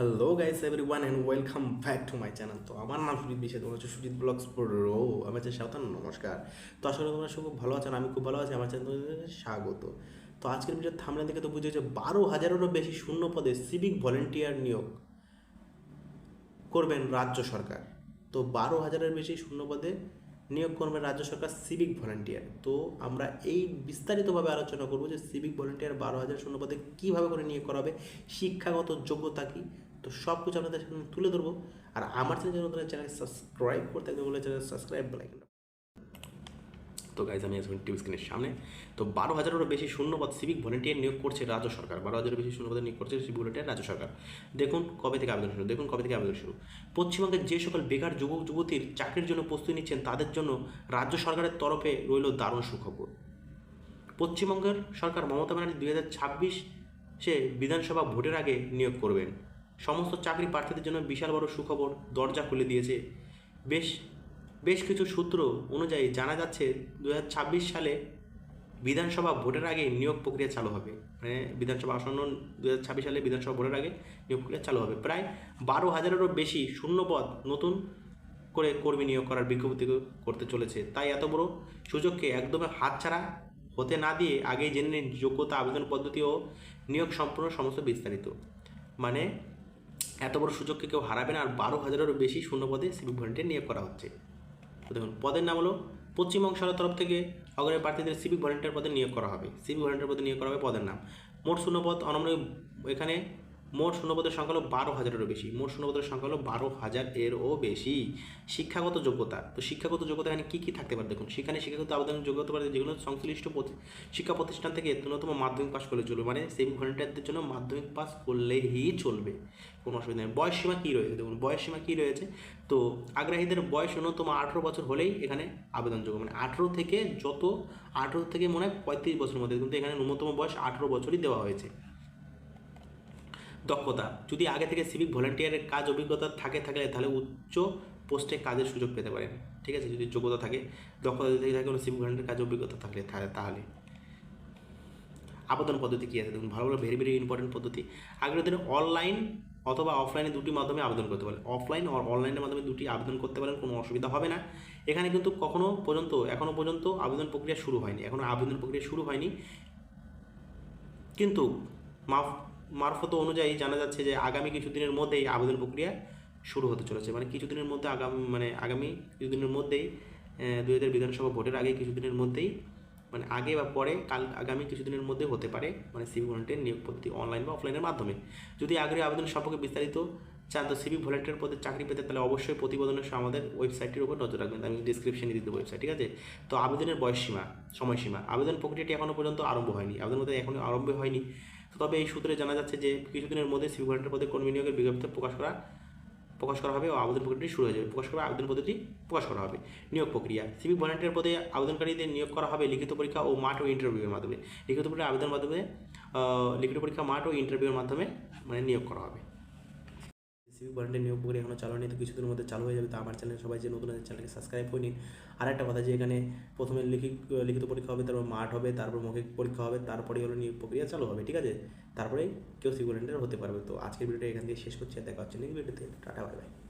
Hello guys everyone and welcome back to my channel তো আমার নাম সুজিত বিষয় তোমার হচ্ছে সুজিত ব্লগস প্রো আমি হচ্ছে সাঁওতাল, নমস্কার। তো আসলে তোমরা খুব ভালো আছেন আমি খুব ভালো আছি, আমার চ্যানেল স্বাগত। তো আজকের ভিডিও থামলে থেকে তো বুঝেছে বারো হাজারেরও বেশি শূন্য পদে সিভিক ভলেন্টিয়ার নিয়োগ করবেন রাজ্য সরকার। তো বারো হাজারের বেশি শূন্য পদে নিয়োগ করবেন রাজ্য সরকার সিভিক ভলেন্টিয়ার তো আমরা এই বিস্তারিতভাবে আলোচনা করব যে সিভিক ভলেন্টিয়ার বারো হাজার শূন্য পদে কীভাবে করে নিয়োগ করা হবে, শিক্ষাগত যোগ্যতা কী? তো সব কিছু আপনাদের সামনে তুলে ধরবো। আর আমার চ্যানেল চ্যানেল সাবস্ক্রাইব করতে বলে চ্যানেল সাবস্ক্রাইব তো গাইজ আমি এখন টিভি স্ক্রিনের সামনে। তো বারো হাজারেরও বেশি শূন্যপদ সিভিক ভলেন্টিয়ার নিয়োগ করছে রাজ্য সরকার। বারো হাজারের বেশি শূন্যপদে নিয়োগ করছে সিভিক ভলেন্টিয়ার রাজ্য সরকার। দেখুন কবে থেকে আবেদন শুরু, দেখুন কবে থেকে আবেদন শুরু। পশ্চিমবঙ্গের যে সকল বেকার যুবক যুবতীর চাকরির জন্য প্রস্তুতি নিচ্ছেন, তাদের জন্য রাজ্য সরকারের তরফে রইল দারুণ সুখবর। পশ্চিমবঙ্গের সরকার মমতা ব্যানার্জি দুই হাজার ছাব্বিশ সে বিধানসভা ভোটের আগে নিয়োগ করবেন। সমস্ত চাকরি প্রার্থীদের জন্য বিশাল বড় সুখবর, দরজা খুলে দিয়েছে। বেশ বেশ কিছু সূত্র অনুযায়ী জানা যাচ্ছে দু হাজার ছাব্বিশ সালে বিধানসভা ভোটের আগে নিয়োগ প্রক্রিয়া চালু হবে। মানে বিধানসভা আসন্ন দু হাজার ছাব্বিশ সালে বিধানসভা ভোটের আগে নিয়োগ প্রক্রিয়া চালু হবে। প্রায় বারো হাজারেরও বেশি শূন্যপদ নতুন করে কর্মী নিয়োগ করার বিজ্ঞপ্তি করতে চলেছে। তাই এত বড় সুযোগকে একদমই হাতছাড়া হতে না দিয়ে আগেই জেনে নিন যোগ্যতা, আবেদন পদ্ধতি ও নিয়োগ সম্পূর্ণ সমস্ত বিস্তারিত। মানে এত বড় সুযোগকে কেউ হারাবে না আর বারো হাজারেরও বেশি শূন্যপদে সিভিক ভলেন্টিয়ার নিয়োগ করা হচ্ছে। তো দেখুন, পদের নাম হলো পশ্চিমবঙ্গ সরকার তরফ থেকে অগ্রণী প্রার্থীদের সিভিক ভলেন্টিয়ার পদে নিয়োগ করা হবে। সিভিক ভলেন্টিয়ার পদে নিয়োগ করা হবে পদের নাম। মোট শূন্য পদ অনমনে এখানে মোট শূন্যপদের সংখ্যা হলো বারো হাজারেরও বেশি। মোট শূন্যপদের সংখ্যা হলো বারো হাজার এরও বেশি। শিক্ষাগত যোগ্যতা। তো শিক্ষাগত যোগ্যতা এখানে কী কী থাকতে পারে দেখুন? সেখানে শিক্ষাগত আবেদনের যোগ্যতা পারে যেগুলো সংশ্লিষ্ট শিক্ষা প্রতিষ্ঠান থেকে ন্যূনতম মাধ্যমিক পাস করলে চলবে। মানে সিভিক ভলেন্টিয়ারদের জন্য মাধ্যমিক পাস করলেই চলবে। কোনো অসুবিধা নেই। বয়স সীমা কী রয়েছে দেখুন? বয়স সীমা কী রয়েছে? তো আগ্রাহীদের বয়স ন্যূনতম আঠেরো বছর হলেই এখানে আবেদনযোগ্য মানে আঠেরো থেকে যত আঠেরো থেকে মনে হয় পঁয়ত্রিশ বছরের মধ্যে। কিন্তু এখানে ন্যূনতম বয়স আঠেরো বছরই দেওয়া হয়েছে। দক্ষতা। যদি আগে থেকে সিভিক ভলেন্টিয়ারের কাজ অভিজ্ঞতা থাকে, থাকলে তাহলে উচ্চ পোস্টে কাজের সুযোগ পেতে পারেন। ঠিক আছে? যদি যোগ্যতা থাকে, দক্ষতা যদি থাকে, কোনো সিভিক ভলেন্টিয়ার কাজ অভিজ্ঞতা থাকলে তাহলে- আবেদন পদ্ধতি কী আছে? দেখুন, ভালো ভালো ভেরি ভেরি ইম্পর্টেন্ট পদ্ধতি। আগের দিনে অনলাইন অথবা অফলাইনে দুটি মাধ্যমে আবেদন করতে পারেন। অফলাইন আর অনলাইনের মাধ্যমে দুটি আবেদন করতে পারেন, কোনো অসুবিধা হবে না। এখানে কিন্তু কখনো পর্যন্ত এখনও পর্যন্ত আবেদন প্রক্রিয়া শুরু হয়নি। এখনও আবেদন প্রক্রিয়া শুরু হয়নি। কিন্তু মাফ মারফত অনুযায়ী জানা যাচ্ছে যে আগামী কিছুদিনের মধ্যেই আবেদন প্রক্রিয়া শুরু হতে চলেছে। মানে কিছুদিনের মধ্যে আগামী মানে আগামী কিছুদিনের মধ্যেই দুই হাজার বিধানসভা ভোটের আগে কিছুদিনের মধ্যেই মানে আগে বা পরে কাল, আগামী কিছুদিনের মধ্যে হতে পারে মানে সিভি ভলেন্টিয়ার নিয়োগ পদ্ধতি অনলাইন বা অফলাইনের মাধ্যমে। যদি আগ্রহী আবেদন সম্পর্কে বিস্তারিত চান তো সিভি ভলেন্টিয়ার পদে চাকরি পেতে তাহলে অবশ্যই প্রতিবেদনের সময় আমাদের ওয়েবসাইটের উপর নজর রাখবেন। আমি ডিসক্রিপশনে দেবো ওয়েবসাইট ঠিক আছে? তো আবেদনের বয়সসীমা, সময়সীমা, আবেদন প্রক্রিয়াটি এখনও পর্যন্ত আরম্ভ হয়নি। আবেদন মধ্যে এখনও আরম্ভ হয়নি। তবে এই সূত্রে জানা যাচ্ছে যে কিছুদিনের মধ্যে সিভিক ভলেন্টিয়ার পদে কর্মী নিয়োগের বিজ্ঞপ্তি প্রকাশ করা প্রকাশ করা হবে ও আবেদন প্রক্রিয়াটি শুরু হয়ে যাবে। প্রকাশ করা, আবেদন পদ্ধতি প্রকাশ করা হবে। নিয়োগ প্রক্রিয়া সিভিক ভলেন্টিয়ার পদে আবেদনকারীদের নিয়োগ করা হবে লিখিত পরীক্ষা ও মাঠ ও ইন্টারভিউয়ের মাধ্যমে। লিখিত পরীক্ষা আবেদনের মাধ্যমে লিখিত পরীক্ষা, মাঠ ও ইন্টারভিউয়ের মাধ্যমে মানে নিয়োগ করা হবে। সিভিক ভলেন্টিয়ার নিয়োগ প্রক্রিয়া এখনও চালু নেই তো কিছুদিনের মধ্যে চালু হয়ে যাবে। তো আমার চ্যানেল সবাই যে নতুন আছে চ্যানেলকে সাবস্ক্রাইব করে নিন আর একটা কথা যে এখানে প্রথমে লিখিত লিখিত পরীক্ষা হবে, তারপর মাঠ হবে, তারপর মৌখিক পরীক্ষা হবে, তারপরেই হলো নিয়োগ প্রক্রিয়া চালু হবে, ঠিক আছে? তারপরেই কেউ সিভিক ভলেন্টিয়ার হতে পারবে। তো আজকের ভিডিওটা এখান থেকে শেষ করছি দেখা হচ্ছে নেক্সট ভিডিওতে টাটা বাই বাই